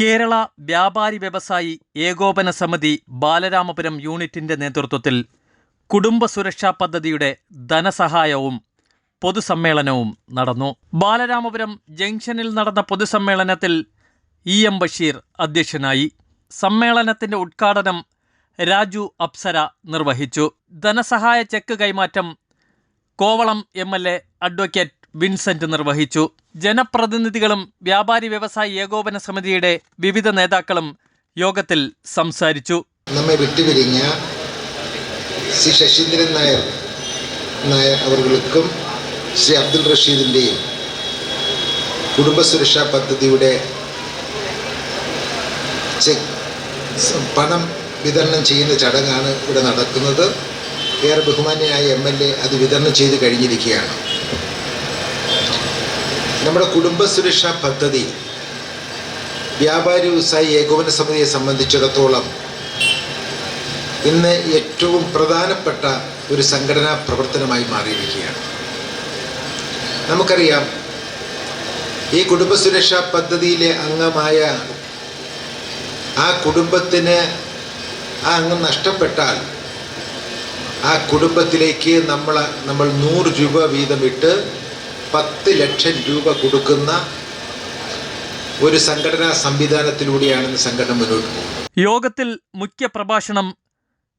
കേരള വ്യാപാരി വ്യവസായി ഏകോപന സമിതി ബാലരാമപുരം യൂണിറ്റിന്റെ നേതൃത്വത്തിൽ കുടുംബ സുരക്ഷാ പദ്ധതിയുടെ ധനസഹായവും പൊതുസമ്മേളനവും നടന്നു. ബാലരാമപുരം ജംഗ്ഷനിൽ നടന്ന പൊതുസമ്മേളനത്തിൽ ഇ എം ബഷീർ അധ്യക്ഷനായി. സമ്മേളനത്തിന്റെ ഉദ്ഘാടനം രാജു അപ്സര നിർവഹിച്ചു. ധനസഹായ ചെക്ക് കൈമാറ്റം Kovalam M L A advocate Vincent നിർവഹിച്ചു. ജനപ്രതിനിധികളും വ്യാപാരി വ്യവസായ ഏകോപന സമിതിയുടെ വിവിധ നേതാക്കളും യോഗത്തിൽ സംസാരിച്ചു. നമ്മെ വിട്ടുപിരിഞ്ഞ ശ്രീ ശശീന്ദ്രൻ നായർ നായർ അവർക്കും ശ്രീ അബ്ദുൾ റഷീദിന്റെയും കുടുംബസുരക്ഷാ പദ്ധതിയുടെ ചെക്ക് സ- പണം വിതരണം ചെയ്യുന്ന ചടങ്ങാണ് ഇവിടെ നടക്കുന്നത്. ഏറെ ബഹുമാന്യനായ എം എൽ എ അത് വിതരണം ചെയ്ത് കഴിഞ്ഞിരിക്കുകയാണ്. നമ്മുടെ കുടുംബ സുരക്ഷാ പദ്ധതി വ്യാപാരി വ്യവസായി ഏകോപന സമിതിയെ സംബന്ധിച്ചിടത്തോളം ഇന്ന് ഏറ്റവും പ്രധാനപ്പെട്ട ഒരു സംഘടനാ പ്രവർത്തനമായി മാറിയിരിക്കുകയാണ്. നമുക്കറിയാം ഈ കുടുംബ കുടുംബസുരക്ഷാ പദ്ധതിയിലെ അംഗമായ ആ കുടുംബത്തിന് ആ അംഗം നഷ്ടപ്പെട്ടാൽ ആ കുടുംബത്തിലേക്ക് നമ്മൾ നമ്മൾ നൂറ് രൂപ വീതം ഇട്ട് പത്ത് ലക്ഷം രൂപ കൊടുക്കുന്ന ഒരു സംഘടനാ സംവിധാനത്തിലൂടെയാണ് സംഘടന മുന്നോട്ട് പോകുന്നത് യോഗത്തിൽ മുഖ്യ പ്രഭാഷണം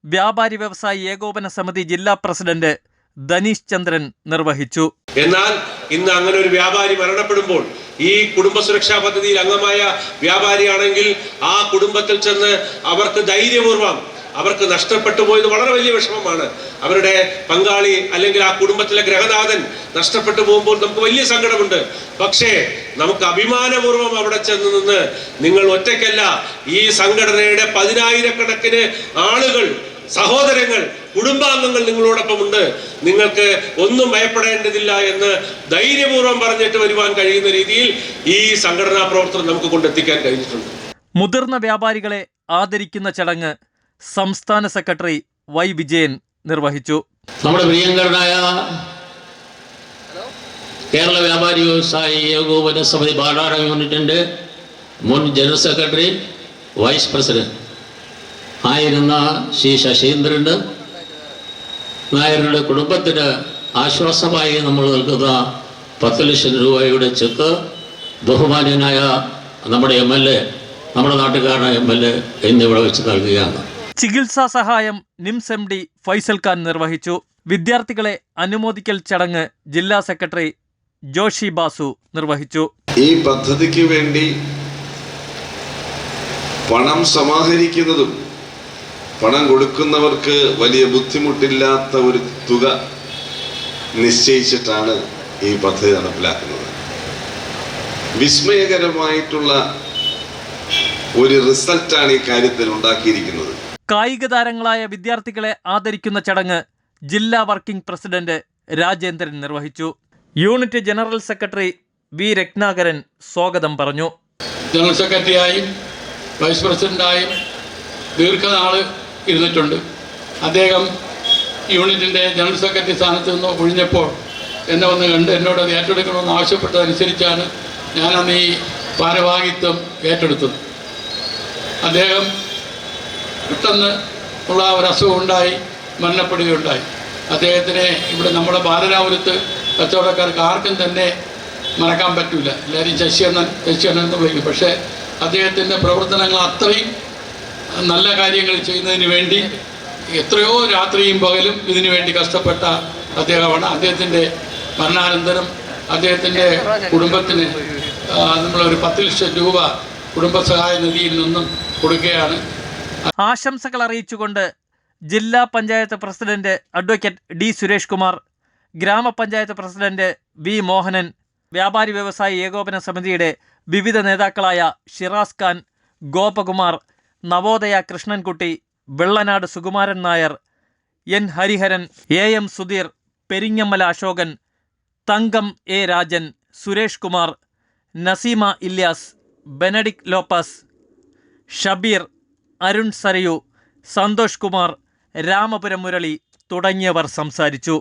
വ്യാപാരി വ്യവസായി ഏകോപന സമിതി ജില്ലാ പ്രസിഡന്റ് ധനീഷ് ചന്ദ്രൻ നിർവഹിച്ചു. എന്നാൽ ഇന്ന് അങ്ങനെ ഒരു വ്യാപാരി മരണപ്പെടുമ്പോൾ ഈ കുടുംബ സുരക്ഷാ പദ്ധതിയിൽ അംഗമായ വ്യാപാരിയാണെങ്കിൽ ആ കുടുംബത്തിൽ ചെന്ന് അവർക്ക് ധൈര്യപൂർവം അവർക്ക് നഷ്ടപ്പെട്ടു പോയത് വളരെ വലിയ വിഷമമാണ്. അവരുടെ പങ്കാളി അല്ലെങ്കിൽ ആ കുടുംബത്തിലെ ഗ്രഹനാഥൻ നഷ്ടപ്പെട്ടു പോകുമ്പോൾ നമുക്ക് വലിയ സങ്കടമുണ്ട്. പക്ഷേ നമുക്ക് അഭിമാനപൂർവം അവിടെ ചെന്ന് നിന്ന് നിങ്ങൾ ഒറ്റയ്ക്കല്ല ഈ സംഘടനയുടെ പതിനായിരക്കണക്കിന് ആളുകൾ സഹോദരങ്ങൾ കുടുംബാംഗങ്ങൾ നിങ്ങളോടൊപ്പം ഉണ്ട്. നിങ്ങൾക്ക് ഒന്നും ഭയപ്പെടേണ്ടതില്ല എന്ന് ധൈര്യപൂർവം പറഞ്ഞിട്ട് വരുവാൻ കഴിയുന്ന രീതിയിൽ ഈ സംഘടനാ പ്രവർത്തനം നമുക്ക് കൊണ്ടെത്തിക്കാൻ കഴിഞ്ഞിട്ടുണ്ട്. മുതിർന്ന വ്യാപാരികളെ ആദരിക്കുന്ന ചടങ്ങ് സംസ്ഥാന സെക്രട്ടറി വൈ വിജയൻ നിർവഹിച്ചു. നമ്മുടെ പ്രിയങ്കരനായ കേരള വ്യാപാരി വ്യവസായി ഏകോപന സമിതി ബാലാറ യൂണിറ്റിന്റെ മുൻ ജനറൽ സെക്രട്ടറി വൈസ് പ്രസിഡന്റ് ആയിരുന്ന ശ്രീ ശശീന്ദ്രൻ നായരുടെ കുടുംബത്തിന് ആശ്വാസമായി നമ്മൾ നൽകുന്ന പത്ത് ലക്ഷം രൂപയുടെ ചെക്ക് ബഹുമാന്യനായ നമ്മുടെ എം എൽ എ നമ്മുടെ നാട്ടുകാരനായ എം എൽ എ എന്നിവിടെ വെച്ച് നൽകുകയാണ്. ചികിത്സാ സഹായം NIMS M D Faisal Khan നിർവഹിച്ചു. വിദ്യാർത്ഥികളെ അനുമോദിക്കൽ ചടങ്ങ് ജില്ലാ സെക്രട്ടറി ജോഷി ബാസു നിർവഹിച്ചു. ഈ പദ്ധതിക്ക് വേണ്ടി പണം സമാഹരിക്കുന്നതും പണം കൊടുക്കുന്നവർക്ക് വലിയ ബുദ്ധിമുട്ടില്ലാത്ത ഒരു തുക നിശ്ചയിച്ചിട്ടാണ് ഈ പദ്ധതി നടപ്പിലാക്കുന്നത്. വിസ്മയകരമായിട്ടുള്ള ഒരു റിസൾട്ടാണ് ഈ കാര്യത്തിൽ ഉണ്ടാക്കിയിരിക്കുന്നത്. കായിക താരങ്ങളായ വിദ്യാർത്ഥികളെ ആദരിക്കുന്ന ചടങ്ങ് ജില്ലാ വർക്കിംഗ് പ്രസിഡന്റ് രാജേന്ദ്രൻ നിർവഹിച്ചു. Unit general secretary V Ratnakaran സ്വാഗതം പറഞ്ഞു. ജനറൽ സെക്രട്ടറിയായും വൈസ് പ്രസിഡന്റായും ദീർഘനാൾ ഇരുന്നിട്ടുണ്ട്. അദ്ദേഹം യൂണിറ്റിന്റെ ജനറൽ സെക്രട്ടറി സ്ഥാനത്ത് നിന്ന് ഒഴിഞ്ഞപ്പോൾ എന്നെ ഒന്ന് കണ്ട് എന്നോട് അത് ഏറ്റെടുക്കണമെന്ന് ആവശ്യപ്പെട്ടതനുസരിച്ചാണ് ഞാനന്ന് ഈ ഭാരവാഹിത്വം ഏറ്റെടുത്തത്. അദ്ദേഹം പെട്ടെന്ന് ഉള്ള ഒരു അസുഖം ഉണ്ടായി മരണപ്പെടുകയുണ്ടായി. അദ്ദേഹത്തിനെ ഇവിടെ നമ്മുടെ ബാലരാപുരത്ത് കച്ചവടക്കാർക്ക് ആർക്കും തന്നെ മറക്കാൻ പറ്റില്ല എല്ലാവരും ശശിയണ്ണൻ ശശിയണ്ണൻ എന്ന് വിളിക്കും. പക്ഷേ അദ്ദേഹത്തിന്റെ പ്രവർത്തനങ്ങൾ അത്രയും നല്ല കാര്യങ്ങൾ ചെയ്യുന്നതിന് വേണ്ടി എത്രയോ രാത്രിയും പകലും ഇതിനു വേണ്ടി കഷ്ടപ്പെട്ട അദ്ദേഹമാണ്. അദ്ദേഹത്തിന്റെ മരണാനന്തരം അദ്ദേഹത്തിന്റെ കുടുംബത്തിന് നമ്മളൊരു പത്ത് ലക്ഷം രൂപ കുടുംബസഹായ നിധിയിൽ നിന്നും കൊടുക്കുകയാണ്. ആശംസകൾ അറിയിച്ചുകൊണ്ട് ജില്ലാ panchayat president advocate D Suresh Kumar ഗ്രാമപഞ്ചായത്ത് പ്രസിഡന്റ് വി മോഹനൻ വ്യാപാരി വ്യവസായി ഏകോപന സമിതിയുടെ വിവിധ നേതാക്കളായ Shiraz Khan Gopakumar Navodaya Krishnankutty Vellanad Sukumaran Nair N Hariharan A M Sudheer Peringamala Ashokan Thankam A Rajan Suresh Kumar Naseema Ilyas Benedict Lopez Shabeer Arun Sarayu Santhosh Kumar Ramapuram Murali തുടങ്ങിയവർ സംസാരിച്ചു.